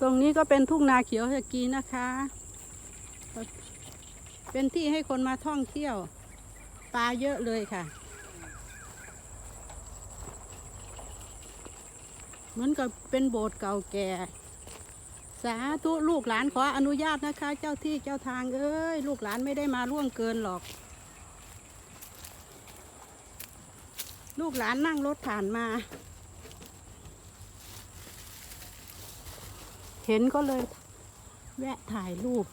ตรงนี้ก็เป็นทุ่งนาเขียวสกีนะคะ เป็นที่ให้คนมาท่องเที่ยว ปลาเยอะเลยค่ะ เหมือนกับเป็นโบสถ์เก่าแก่ สาธุลูกหลานขออนุญาตนะคะ เจ้าที่เจ้าทางเอ้ย ลูกหลานไม่ได้มาล่วงเกินหรอก ลูกหลานนั่งรถผ่านมา เห็นก็เลยแวะถ่ายรูป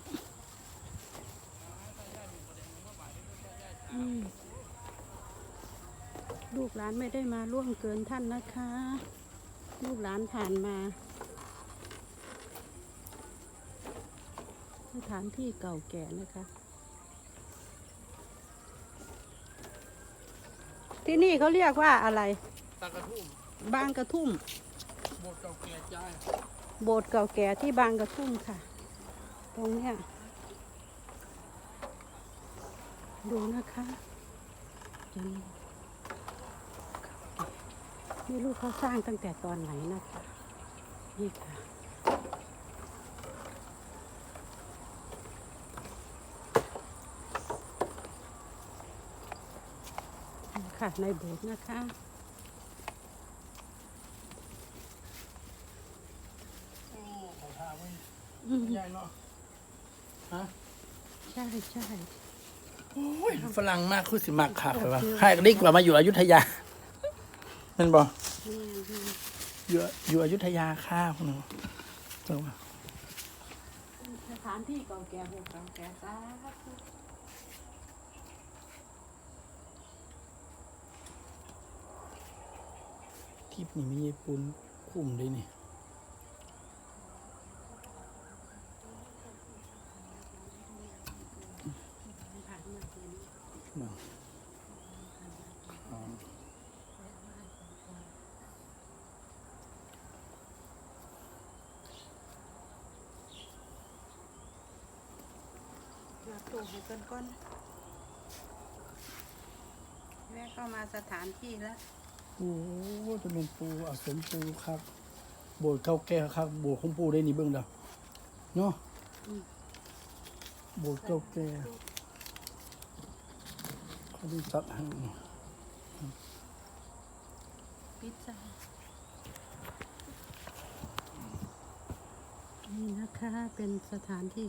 อืมลูกหลานไม่ได้มาล่วงเกินท่านนะคะ ลูกหลานผ่านมา สถานที่เก่าแก่นะคะ ที่นี่เขาเรียกว่าอะไรตากระทุ่ม บางกระทุ่มโบสถ์เก่าแก่จ้า โบสถ์เก่าแก่ที่บางกระทุ่มค่ะ ตรงเนี้ยดูนะคะจะมีนี่ลูกเขาสร้างตั้งแต่ตอนไหนนะคะ นี่ค่ะนี่ค่ะในโบสถ์นะคะ โอ้ขอทางไว้ อืม ใหญ่เนาะฮะใช่ใช่โอ้ยฝรั่งมากคือสิมากคักเลยว่าโอเคให้ก็ดีกว่ามาอยู่อยุธยาแมันบอกนี่นี่อยู่อยู่อยุธยาค่าคุณหนูจังหวะสถานที่เก่าแก่โบสถ์เก่าแก่สาธุคลิปนี้มีญี่ปุ่นคุ้มเลยนี่ผ่านมาเห็น เนาะอ๋อ มาปลูกให้เกินก้อนแม่เข้ามาสถานที่แล้วโอ้โหจะเป็นปูอาสมปูครับ โบสถ์เก่าแก่ครับ โบสถ์ของปูได้นี่เบิ่งเด้อเนาะโบสถ์เก่าแก่เขาได้จัดให้พิซซ่านี่นะคะเป็นสถานที่